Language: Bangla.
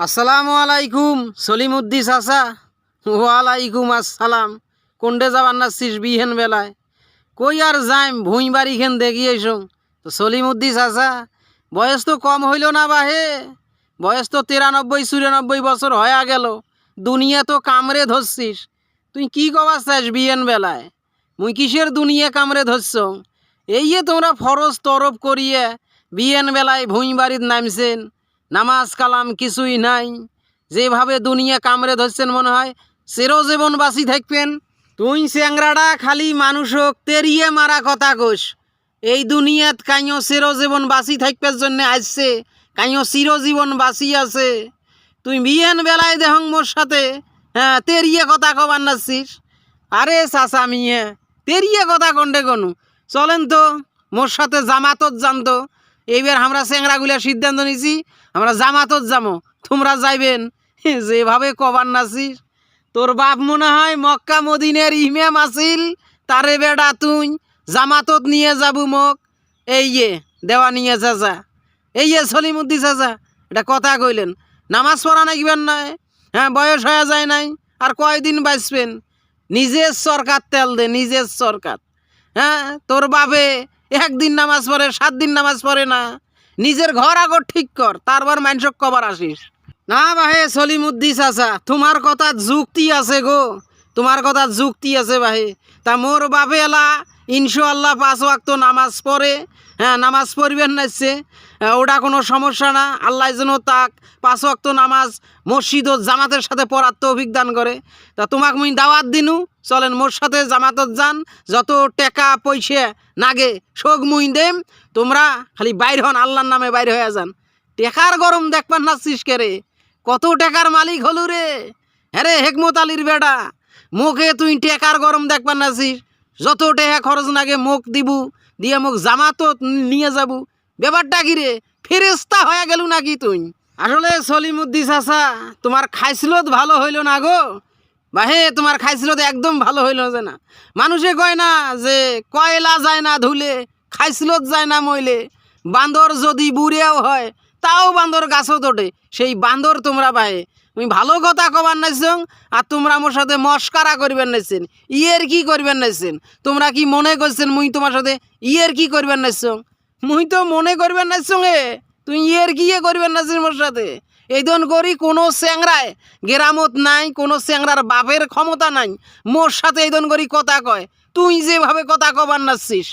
আসসালামু আলাইকুম সলিমুদ্দি চাচা। ওয়ালাইকুম আসসালাম। কোনডে যাবার নাচ্ছিস বিহেন বেলায়? কই আর যাইম, ভুঁই বাড়িখান দেখিয়েছ তো সলিমুদ্দি চাচা, বয়স তো কম হইল না বাহে? বয়স তো তিরানব্বই, চুরানব্বই বছর হয়ে গেল। দুনিয়া তো কামড়ে ধরছিস। তুই কি কবার চাস বিহেন বেলায়? মুই কিসের দুনিয়া কামড়ে ধরছ এই তোমরা ফরজ তরফ করিয়ে বিয়েন বেলায় ভুঁই বাড়ির নামছেন। নামাজ কালাম কিছুই নাই। যেভাবে দুনিয়া কামড়ে ধরছেন মনে হয়, চিরজীবন বাঁচি থাকবেন। তুই চ্যাংরাটা খালি মানুষক তেরিয়ে মারা কথা কোষ এই দুনিয়াত কাইও চিরজীবন বাঁচি থাকবার জন্য আসছে কাইও চিরজীবন বাঁচি আছে। তুই বিয়েন বেলায় দেহং মোর সাথে হ্যাঁ তেরিয়ে কথা কবার নাচ্ছিস। আরে চাচা মিয়ে, তেরিয়ে কথা কন্ডে কনু চলেন তো, মোর সাথে জামাতত যান তো। এইবার আমরা চেংরাগুলা সিদ্ধান্ত নিছি, আমরা জামাতত যাব তোমরা যাইবেন। যেভাবে কবার নাছিস তোর বাপ মনে হয় মক্কা মদিনের ইমাম আসিল তারে বেড়া তুই জামাতত নিয়ে যাব মোক। এই যে, দেওয়া নিয়ে চাচা এই যে সলিমুদ্দি চাচা, এটা কথা কইলেন। নামাজ পড়া নাকিবেন নয় হ্যাঁ বয়স হয়ে যায় নাই, আর কয়দিন বাঁচবেন? নিজের সরকার তেল দে, নিজের সরকার। হ্যাঁ তোর বাপে একদিন নামাজ পড়ে, সাত দিন নামাজ পড়ে না। নিজের ঘর আগর ঠিক কর, তারপর মানসক কবার আসিস। না বাহে সলিমুদ্দি চাচা, তোমার কথা যুক্তি আছে গো। তোমার কথা যুক্তি আছে বাহে। তা মোর বাপে এলা ইনশাল্লাহ পাঁচ ওয়াক্ত নামাজ পড়ে হ্যাঁ নামাজ পড়বেন নাচছে ওটা কোনো সমস্যা না। আল্লাহ যেন তাক পাঁচ ওয়াক্ত নামাজ মসজিদ ও জামাতের সাথে পড়ার তো অভিজ্ঞান করে। তা তোমাক মুই দাওয়াত দিনু, চলেন মোর সাথে জামাতত যান। যত টাকা পয়সা নাগে শোক মুই দেম। তোমরা খালি বাইর হন, আল্লাহর নামে বাইর হয়ে যান। টেকার গরম দেখবার নাচ্ছিস কে রে। কত টাকার মালিক হলু রে। হ্যাঁ রে, হেকমত আলীর বেটা মুখে তুই টেকার গরম দেখবার নাছিস যত টেকা খরচ নাগে মোক দিবু, দিয়ে মোক জামাতত নিয়ে যাবু। ব্যাপারটা কি রে? ফেরেস্তা হয়ে গেল নাকি তুই? আসলে সলিমুদ্দি চাচা, তোমার খাইছিলত ভালো হইল না গো? বা হে তোমার খাইছিলত একদম ভালো হইল যে না। মানুষে কয় না যে, কয়লা যায় না ধুলে খাইছিলত যায় না মইলে। বান্দর যদি বুড়েও হয় তাও বান্দর গাছত ওঠে সেই বান্দর তোমরা পায়ে। তুমি ভালো কথা কবার নাইছং আর তোমরা আমার সাথে মস্কারা করবেন নাইছেন। ইয়ের কি করবেন নাইছেন? তোমরা কি মনে করছেন মুই তোমার সাথে ইয়ের কি করবেন নাইছং মুই তো মনে করবেন নাইছং এ তুই ইয়ের কি ইয়ে করবেন নাইছিস মোর সাথে? এই দন করি কোনো স্যাংরায় গেরামত নাই, কোনো স্যাংরার বাপের ক্ষমতা নাই। মোর সাথে এই দন করি কথা কয়। তুই যেভাবে কথা কবার নাচ্ছিস